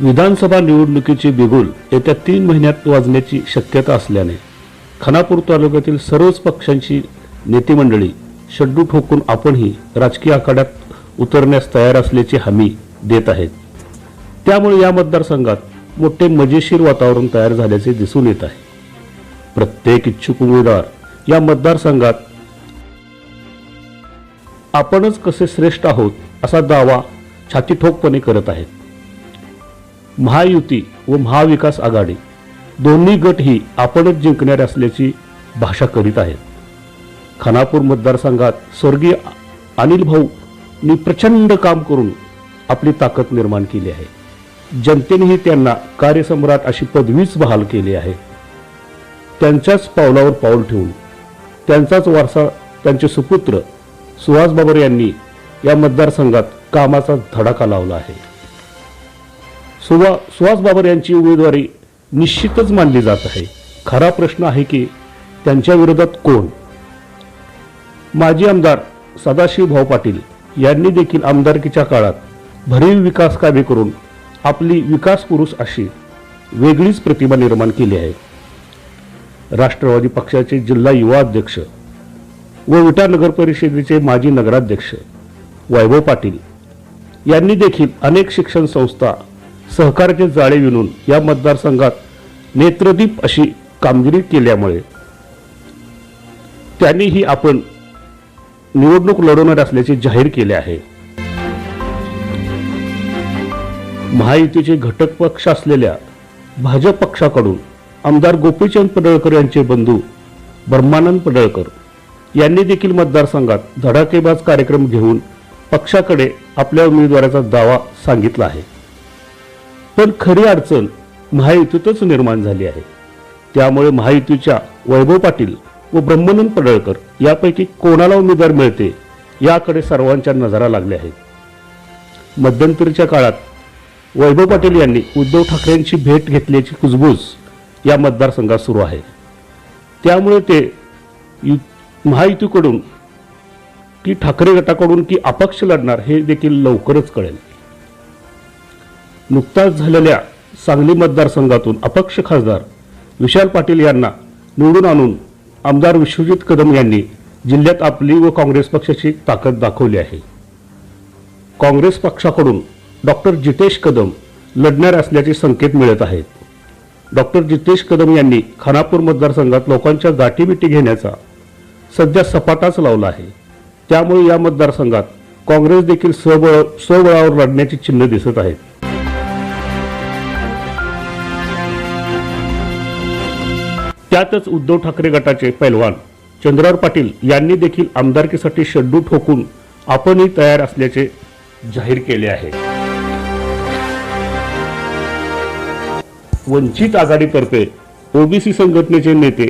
विधानसभा निवडणुकीची बिगुल येत्या तीन महिन्यात वाजण्याची शक्यता असल्याने खानापूर तालुक्यातील सर्वच पक्षांची नेतेमंडळी शड्डू ठोकून आपणही राजकीय आखाड्यात उतरण्यास तयार असल्याची हमी देत आहेत. त्यामुळे या मतदारसंघात मोठे मजेशीर वातावरण तयार झाल्याचे दिसून येत आहे. प्रत्येक इच्छुक उमेदवार या मतदारसंघात आपणच कसे श्रेष्ठ आहोत असा दावा छातीठोकपणे करत आहेत. महायुती व महाविकास आघाडी दोन्ही गट ही आपणच जिंकणार असल्याची भाषा करीत आहेत. खानापूर मतदारसंघात स्वर्गीय अनिल भाऊनी प्रचंड काम करून आपली ताकद निर्माण केली आहे. जनतेनेही त्यांना कार्यसम्राट अशी पदवीच बहाल केली आहे. त्यांच्याच पावलावर पाऊल ठेवून त्यांचाच वारसा त्यांचे सुपुत्र सुहास बाबर यांनी या मतदारसंघात कामाचा धडाका लावला आहे. सुभा सुहास बाबर यांची उमेदवारी निश्चितच मानली जात आहे. खरा प्रश्न आहे की त्यांच्या विरोधात कोण? माजी आमदार सदाशिव भाऊ पाटील यांनी देखील आमदारकीच्या काळात भरीव विकास कामे करून आपली विकास पुरुष अशी वेगळीच प्रतिमा निर्माण केली आहे. राष्ट्रवादी पक्षाचे जिल्हा युवा अध्यक्ष व विटा नगर परिषदेचे माजी नगराध्यक्ष वैभव पाटील यांनी देखील अनेक शिक्षण संस्था सहकाराचे जाळे विणून या मतदारसंघात नेत्रदीप अशी कामगिरी केल्यामुळे त्यांनीही आपण निवडणूक लढवणार असल्याचे जाहीर केले आहे. महायुतीचे घटक पक्ष असलेल्या भाजप पक्षाकडून आमदार गोपीचंद पडळकर यांचे बंधू ब्रह्मानंद पडळकर यांनी देखील मतदारसंघात धडाकेबाज कार्यक्रम घेऊन पक्षाकडे आपल्या उमेदवाराचा दावा सांगितला आहे. पण खरी अडचण महायुतीतच निर्माण झाली आहे. त्यामुळे महायुतीच्या वैभव पाटील व ब्रह्मनंद पडळकर यापैकी कोणाला उमेदवार मिळते याकडे सर्वांच्या नजरा लागल्या आहेत. मध्यंतरीच्या काळात वैभव पाटील यांनी उद्धव ठाकरेंची भेट घेतल्याची कुजबूज या मतदारसंघात सुरू आहे. त्यामुळे ते यु महायुतीकडून की ठाकरे गटाकडून की अपक्ष लढणार हे देखील लवकरच कळेल. नुकताच झालेल्या सांगली मतदारसंघातून अपक्ष खासदार विशाल पाटील यांना निवडून आणून आमदार विश्वजित कदम यांनी जिल्ह्यात आपली व काँग्रेस पक्षाची ताकद दाखवली आहे. काँग्रेस पक्षाकडून डॉक्टर जितेश कदम लढणार असल्याचे संकेत मिळत आहेत. डॉक्टर जितेश कदम यांनी खानापूर मतदारसंघात लोकांच्या गाठीबिटी घेण्याचा सध्या सपाटाच लावला आहे. त्यामुळे या मतदारसंघात काँग्रेस देखील स्वबळ स्वबळावर लढण्याची चिन्ह दिसत आहेत. त्यातच उद्धव ठाकरे गटाचे पैलवान. चंद्रराव पाटील यांनी देखील आमदारकीसाठी शड्डू ठोकून आपणही तयार असल्याचे जाहीर केले आहे. वंचित आघाडीतर्फे ओबीसी संघटनेचे नेते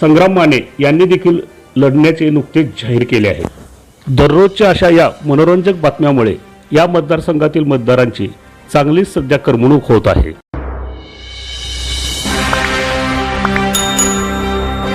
संग्राम माने यांनी देखील लढण्याचे नुकतेच जाहीर केले आहे. दररोजच्या अशा या मनोरंजक बातम्यामुळे या मतदारसंघातील मतदारांची चांगलीच सध्या करमणूक होत आहे.